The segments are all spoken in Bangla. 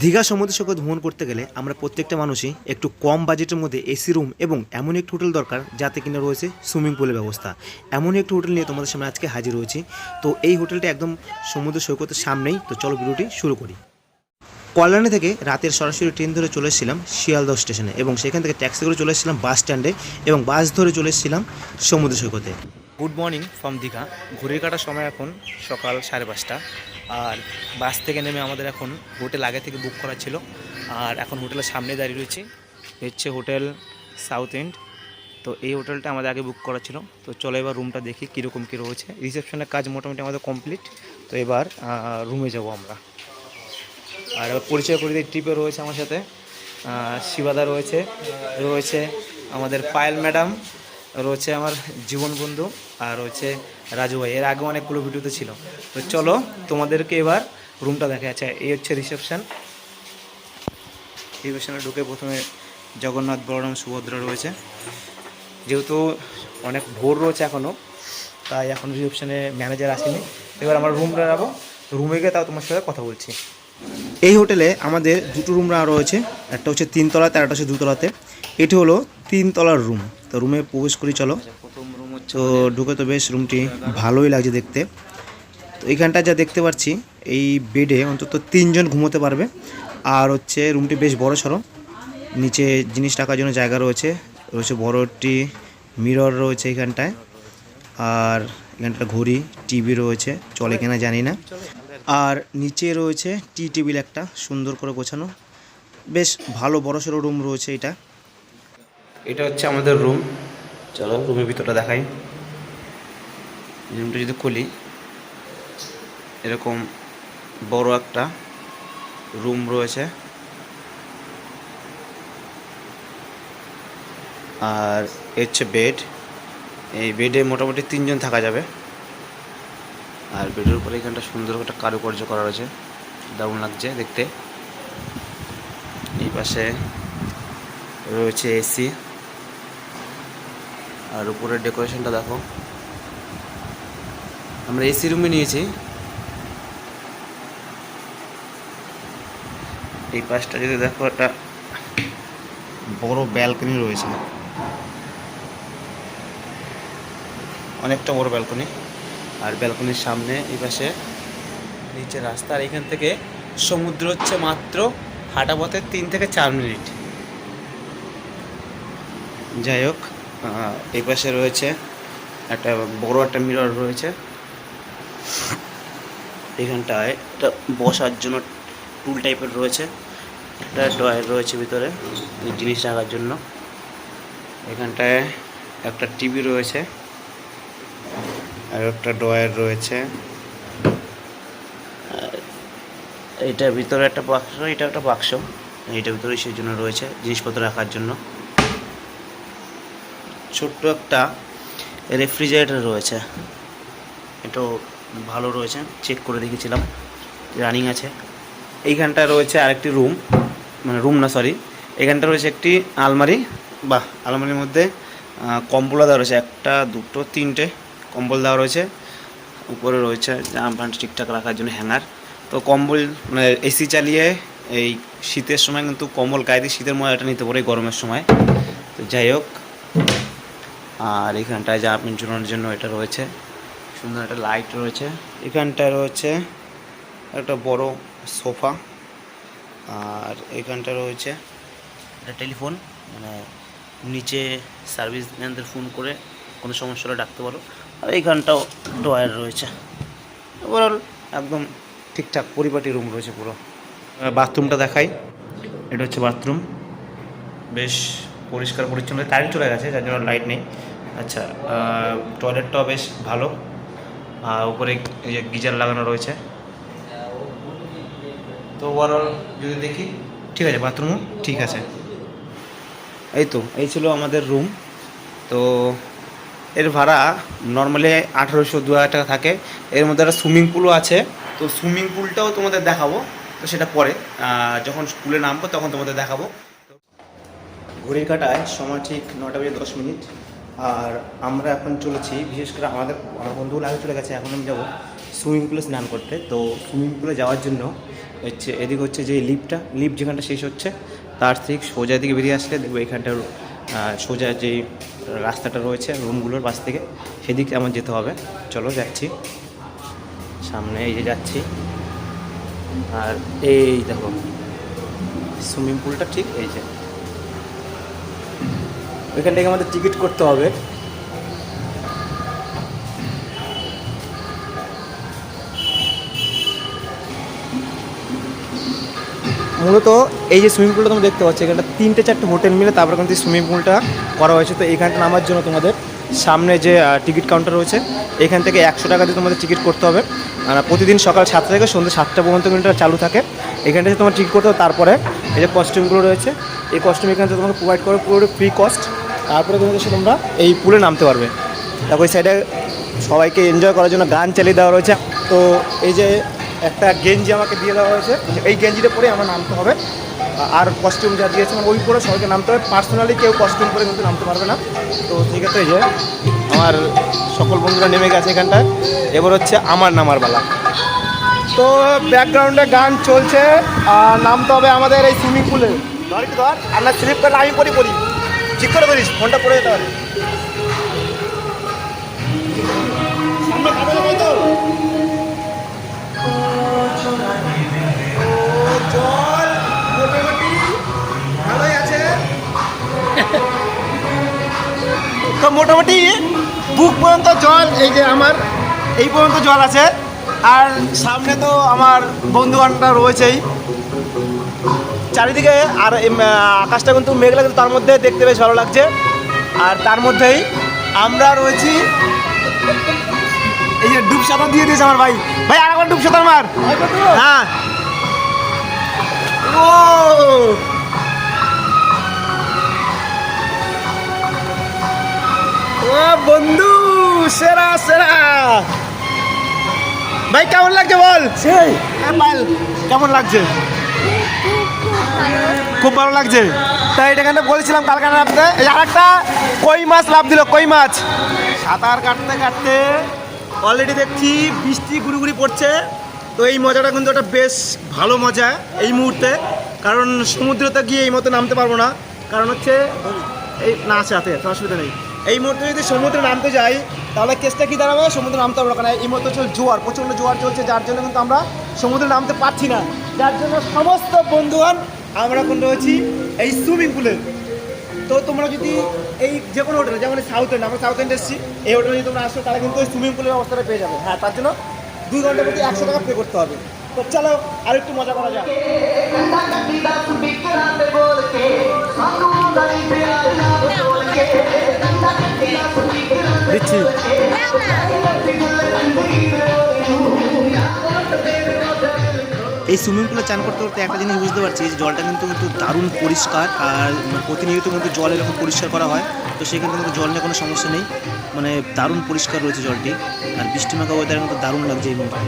দীঘা সমুদ্র সৈকত ভ্রমণ করতে গেলে আমরা প্রত্যেকটা মানুষই একটু কম বাজেটের মধ্যে এসি রুম এবং এমন একটি হোটেল দরকার যাতে কিনা রয়েছে সুইমিং পুলের ব্যবস্থা। এমন একটি হোটেল নিয়ে তোমাদের সামনে আজকে হাজির হয়েছি। তো এই হোটেলটা একদম সমুদ্র সৈকতের সামনেই। তো চলো ভিডিওটি শুরু করি। কল্যাণী থেকে রাতের সরাসরি ট্রেন ধরে চলে এসেছিলাম শিয়ালদহ স্টেশনে এবং সেখান থেকে ট্যাক্সি করে চলে এসেছিলাম বাস স্ট্যান্ডে এবং বাস ধরে চলে এসেছিলাম সমুদ্র সৈকতে। গুড মর্নিং ফ্রম দীঘা ঘুরির কাটার সময় এখন সকাল সাড়ে পাঁচটা। আর বাস থেকে নেমে আমাদের এখন হোটেল আগে থেকে বুক করা ছিল। আর এখন হোটেলের সামনে দাঁড়িয়ে রয়েছে। হচ্ছে হোটেল সাউথ এন্ড তো এই হোটেলটা আমাদের আগে বুক করা ছিল। তো চলো এবার রুমটা দেখি কীরকম কী রয়েছে। রিসেপশনের কাজ মোটামুটি আমাদের কমপ্লিট তো এবার রুমে যাব আমরা। আর এবার পরিচয় করে দিই ট্রিপে রয়েছে আমার সাথে। শিবাদা রয়েছে। রয়েছে আমাদের পায়েল ম্যাডাম। রয়েছে আমার জীবন বন্ধু আর রয়েছে রাজু ভাই। এর আগে অনেকগুলো ভিডিওতে ছিল। তো চলো তোমাদেরকে এবার রুমটা দেখা যাচ্ছে এই হচ্ছে রিসেপশান রিসেপশানে ঢুকে প্রথমে জগন্নাথ বলরাম, সুভদ্রা রয়েছে। যেহেতু অনেক ভোর রয়েছে এখনও তাই এখন রিসেপশনে ম্যানেজার আসেনি। এবার আমার রুমটা যাব রুমে গিয়ে তাও তোমার সাথে কথা বলছি। এই হোটেলে আমাদের দুটো রুম রয়েছে। একটা হচ্ছে তিনতলাতে আর একটা হচ্ছে দুতলাতে। এটি হলো তিনতলার রুম তো রুমে প্রবেশ করি, চলো। তো ঢুকে তো বেশ রুমটি ভালোই লাগছে দেখতে। তো এইখানটা যা দেখতে পাচ্ছি, এই বেডে অন্তত তিনজন ঘুমোতে পারবে। আর হচ্ছে রুমটি বেশ বড় সড়ো। নিচে জিনিস রাখার জন্য জায়গা রয়েছে। রয়েছে বড় একটি মিরর রয়েছে এখানটায়। আর এখানটা ঘড়ি টিভি রয়েছে। চলে কিনা জানি না। আর নিচে রয়েছে টি টেবিল একটা, সুন্দর করে গোছানো। বেশ ভালো বড় সড়ো রুম রয়েছে এটা। এটা হচ্ছে আমাদের রুম চলো রুমের ভিতরটা দেখাই। রুমটা যদি খুলি, এরকম বড় একটা রুম রয়েছে। আর হচ্ছে বেড এই বেডে মোটামুটি তিনজন থাকা যাবে। আর বেডের উপরে এখানটা সুন্দর একটা কারুকার্য করা রয়েছে। দারুণ লাগছে দেখতে। এই পাশে রয়েছে এসি আর উপরের ডেকোরেশনটা দেখো। আমরা এসি রুমে নিয়েছি। এই পাশটা যদি দেখো, একটা বড় ব্যালকনি রয়েছে। অনেকটা বড় ব্যালকনি। আর ব্যালকনির সামনে, এই পাশে নিচে রাস্তা। আর এখান থেকে সমুদ্র হচ্ছে মাত্র হাঁটা পথে তিন থেকে চার মিনিট। যাই হোক এই পাশে রয়েছে একটা বড় একটা মিরর রয়েছে। এখানটায় একটা বসার জন্য টুল টাইপের রয়েছে। একটা ড্রয়ার রয়েছে ভিতরে জিনিস রাখার জন্য। এখানটায় একটা টিভি রয়েছে, আর একটা ড্রয়ার রয়েছে। এটার ভিতরে একটা বাক্স এটা একটা বাক্স এটার ভিতরে সেই জন্য রয়েছে জিনিসপত্র রাখার জন্য। ছোট্ট একটা রেফ্রিজারেটর রয়েছে। এটাও ভালো রয়েছে চেক করে দেখেছিলাম রানিং আছে। এইখানটা রয়েছে আরেকটি রুম মানে রুম না সরি এখানটা রয়েছে একটি আলমারি, বাহ, আলমারির মধ্যে কম্বল দেওয়া রয়েছে, একটা, দুটো, তিনটে কম্বল দেওয়া রয়েছে। উপরে রয়েছে জামা প্যান্ট, ঠিকঠাক রাখার জন্য হ্যাঙ্গার তো কম্বল মানে এসি চালিয়ে এই শীতের সময় কিন্তু কম্বল গায়ে দিয়ে শীতের মজাটা নিতে পারে গরমের সময়। তো যাই হোক আর এখানটায় জামা প্যান্ট ঝুলানোর জন্য এটা রয়েছে। সুন্দর একটা লাইট রয়েছে। এখানটায় রয়েছে একটা বড় সোফা। আর এখানটা রয়েছে একটা টেলিফোন। মানে নিচে সার্ভিস ম্যানদের ফোন করে কোনো সমস্যা হলে ডাকতে পারো। আর এইখানটাও ড্রয়ার রয়েছে। ওভারঅল একদম ঠিকঠাক পরিপাটি রুম রয়েছে পুরো। বাথরুমটা দেখাই। এটা হচ্ছে বাথরুম বেশ পরিষ্কার পরিচ্ছন্ন কারেন্ট চলে গেছে, যার জন্য লাইট নেই। আচ্ছা টয়লেটটাও বেশ ভালো। আর উপরে গিজার লাগানো রয়েছে। তো ওভারঅল যদি দেখি, ঠিক আছে বাথরুমও ঠিক আছে। এই তো, এই ছিল আমাদের রুম তো এর ভাড়া নর্মালি আঠেরোশো দু হাজার টাকা থাকে। এর মধ্যে একটা সুইমিং পুলও আছে। তো সুইমিং পুলটাও তোমাদের দেখাবো। তো সেটা পরে যখন স্কুলে নামবো তখন তোমাদের দেখাবো। ঘড়ির কাটায়, সময় ঠিক নটা বেজে দশ মিনিট। আর আমরা এখন চলেছি, বিশেষ করে আমাদের আমার বন্ধুগুলো আগে চলে গেছে, এখন আমি যাব সুইমিং পুলে স্নান করতে। তো সুইমিং পুলে যাওয়ার জন্য হচ্ছে, এদিকে হচ্ছে যে লিফটটা, লিফট যেখানটা শেষ হচ্ছে, তার ঠিক সোজা দিকে বেরিয়ে আসলে দেখব এখানটার সোজা যে রাস্তাটা রয়েছে, রুমগুলোর পাশ থেকে, সেদিকে আমার যেতে হবে। চলো যাচ্ছি। সামনে এই যে যাচ্ছি। আর এই দেখো, সুইমিং পুলটা ঠিক এই যে। ওইখান থেকে আমাদের টিকিট করতে হবে। মূলত এই যে সুইমিং পুলটা তোমরা দেখতে পাচ্ছ, এখানটা তিনটে চারটে হোটেল মিলে তারপর কিন্তু সুইমিং পুলটা করা হয়েছে। তো এইখানটা নামার জন্য তোমাদের সামনে যে টিকিট কাউন্টার রয়েছে, এখান থেকে একশো টাকা দিয়ে তোমাদের টিকিট করতে হবে। আর প্রতিদিন সকাল সাতটা থেকে সন্ধ্যে সাতটা পর্যন্ত কিন্তু চালু থাকে। এখান থেকে তোমার টিকিট করতে হবে, তারপরে এই যে কস্টিউমগুলো রয়েছে, এই কস্টিউম এখান থেকে তোমাকে প্রোভাইড করে পুরো ফ্রি কস্ট তারপরে তোমাদের সাথে তোমরা এই পুলে নামতে পারবে। দেখো, এই সাইডে সবাইকে এনজয় করার জন্য গান চালিয়ে দেওয়া রয়েছে। তো এই যে একটা গেঞ্জি আমাকে দিয়ে দেওয়া হয়েছে, এই গেঞ্জিটা পরে আমার নামতে হবে। আর কস্টিউম যা দিয়েছে মানে ওই পরে সবাইকে নামতে হবে। পার্সোনালি কেউ কস্টিউম পরে কিন্তু নামতে পারবে না। তো এই যে আমার সকল বন্ধুরা নেমে গেছে এখানটায়। এবার হচ্ছে আমার নামার বেলা তো ব্যাকগ্রাউন্ডে গান চলছে নামতে হবে আমাদের এই সুইমিং পুলে ধর ধর আর না স্লিপ করলে আমি পরি পরি ঠিক করে বলিস ফোনটা পড়ে যেতে পারে। জল মোটামুটি ভালোই আছে। তো মোটামুটি বুক পর্যন্ত জল এই যে আমার এই পর্যন্ত জল আছে। আর সামনে তো আমার বন্ধু বান্ধবরা রয়েছেই। চারিদিকে আর আকাশটা কিন্তু মেঘলা কিন্তু তার মধ্যে দেখতে বেশ ভালো লাগছে। আর তার মধ্যেই আমরা রয়েছি এই যে ডুব সাঁতার দিয়ে দিয়েছে আমার ভাই। ভাই আর একবার ডুব সাঁতার মার। হ্যাঁ। ও। বন্ধু সেরা সেরা। ভাই কেমন লাগছে বল? সেই। বল কেমন লাগছে? খুব ভালো লাগছে। তাই এটা এখানে বলছিলাম কালকে নামতে এই আর একটা কই মাছ লাভ দিল, কই মাছ? সাঁতার কাটতে কাটতে অলরেডি দেখছি বৃষ্টি গুড়ি পড়ছে। তো এই মজাটা কিন্তু একটা বেশ ভালো মজা এই মুহূর্তে। কারণ সমুদ্রতে গিয়ে এই মতো নামতে পারব না। কারণ হচ্ছে, এই না, আছে হাতে অসুবিধা নেই। এই মুহূর্তে যদি সমুদ্রে নামতে যাই, তাহলে কেসটা কি দাঁড়াবে? সমুদ্রে নামতে পারব কারণ এই মুহূর্তে চল জোয়ার, প্রচণ্ড জোয়ার চলছে, যার জন্য কিন্তু আমরা সমুদ্রে নামতে পারছি না। যার জন্য সমস্ত বন্ধুগণ আমরা এখন রয়েছি এই সুইমিং পুলে তো তোমরা যদি এই যে কোনো হোটেলে যেমন সাউথ এন্ড আমরা সাউথ এন্ড এসেছি এই হোটেলে যদি তোমরা আসো তাহলে কিন্তু ওই সুইমিং পুলের ব্যবস্থাটা পেয়ে যাবে। হ্যাঁ তার জন্য দুই ঘণ্টা প্রতি একশো টাকা পে করতে হবে। তো চলো আর একটু মজা করা যাক। দিচ্ছি। এই সুইমিং পুলে চান করতে করতে একটা জিনিস বুঝতে পারছি, যে জলটা কিন্তু কিন্তু দারুণ পরিষ্কার আর প্রতিনিয়ত কিন্তু জল এরকম পরিষ্কার করা হয়, তো সেখানে কিন্তু জল নিয়ে কোনো সমস্যা নেই। মানে দারুণ পরিষ্কার রয়েছে জলটি, আর বৃষ্টি মাখা ওয়েদার কিন্তু দারুণ লাগছে এই মুহূর্তে।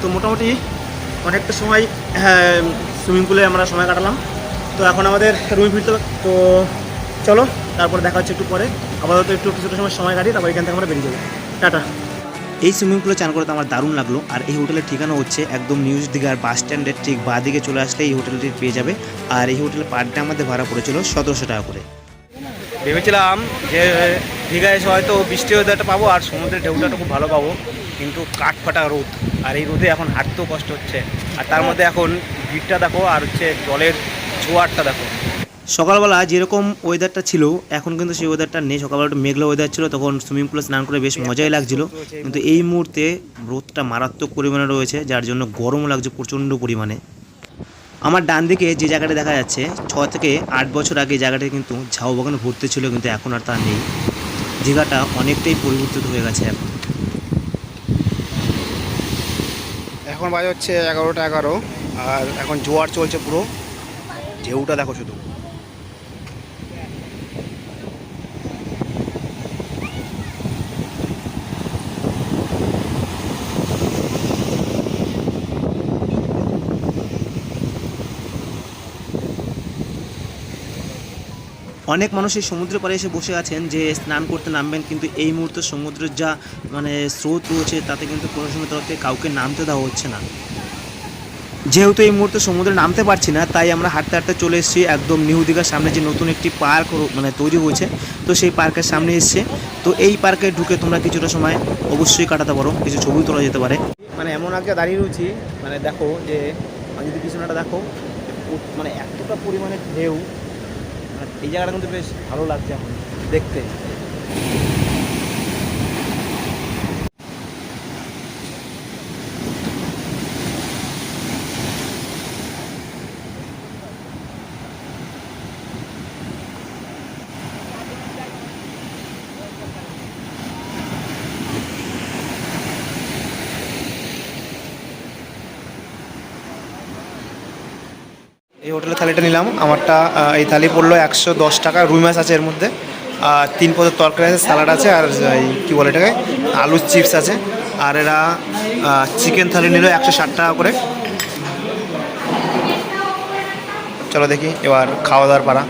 তো মোটামুটি অনেকটা সময় হ্যাঁ সুইমিং পুলে আমরা সময় কাটালাম। তো এখন আমাদের রুমে ফিরতে তো চলো তারপর দেখা হচ্ছে একটু পরে। আপাতত একটু কিছুটা সময় সময় কাটি তারপর এখান থেকে আমরা বেরিয়ে যাব। টাটা। এই সুইমিং পুলে চান করতে আমার দারুণ লাগল আর এই হোটেলের ঠিকানা হচ্ছে একদম নিউজ দিঘার বাস স্ট্যান্ডের ঠিক বাঁ দিকে চলে আসলে এই হোটেলটি পেয়ে যাবে। আর এই হোটেলের পার ডে আমাদের ভাড়া পড়েছিল সতেরোশো টাকা করে। ভেবেছিলাম যে দীঘায় এসে হয়তো বৃষ্টি ওয়েদারটা পাবো আর সমুদ্রের ঢেউটা খুব ভালো পাবো। কিন্তু কাঠ ফাটা রোদ। আর এই রোদে এখন হাঁটতেও কষ্ট হচ্ছে। আর তার মধ্যে এখন ভিড়টা দেখো, আর হচ্ছে জলের জোয়ারটা দেখো। সকালবেলা যেরকম ওয়েদারটা ছিল, এখন কিন্তু সেই ওয়েদারটা নেই। সকালবেলা একটু মেঘলা ওয়েদার ছিল, তখন সুইমিং পুলে স্নান করে বেশ মজাই লাগছিল। কিন্তু এই মুহূর্তে রোদটা মারাত্মক পরিমাণে রয়েছে, যার জন্য গরম লাগছে প্রচণ্ড পরিমাণে। আমার ডান দিকে যে জায়গাটা দেখা যাচ্ছে, ছ থেকে আট বছর আগে জায়গাটা কিন্তু ঝাউ বাগানে ভর্তি ছিল, কিন্তু এখন আর তা নেই। দীঘাটা অনেকটাই পরিবর্তিত হয়ে গেছে এখন। এখন বাজে হচ্ছে এগারোটা এগারো আর এখন জোয়ার চলছে পুরো। ঢেউটা দেখো শুধু। অনেক মানুষ এই সমুদ্রের পাড়ে এসে বসে আছেন যে স্নান করতে নামবেন, কিন্তু এই মুহূর্তে সমুদ্রের যা মানে স্রোত রয়েছে, তাতে কিন্তু প্রশাসনের তরফ থেকে কাউকে নামতে দেওয়া হচ্ছে না। যেহেতু এই মুহূর্তে সমুদ্রে নামতে পারছি না, তাই আমরা হাঁটতে হাঁটতে চলে এসেছি একদম নিউ দীঘার সামনে যে নতুন একটি পার্ক মানে তৈরি হয়েছে। তো সেই পার্কের সামনে এসছে। তো এই পার্কে ঢুকে তোমরা কিছুটা সময় অবশ্যই কাটাতে পারো, কিছু ছবি তোলা যেতে পারে। মানে এমন আগে দাঁড়িয়ে রয়েছি মানে দেখো যে আমি যদি পিছনেটা দেখো মানে এতটা পরিমাণে ঢেউ মানে এই জায়গাটা কিন্তু বেশ ভালো লাগছে এখন দেখতে। এই হোটেলের থালিটা নিলাম। আমারটা এই থালি পড়ল একশো দশ টাকা, রুই মাছ আছে এর মধ্যে। আর তিন পদের তরকারি আছে, স্যালাড আছে, আর এই কী বলে এটাকে, আলুর চিপস আছে। আর এরা চিকেন থালি নিল একশো ষাট টাকা করে। চলো দেখি, এবার খাওয়া দাওয়ার পাড়া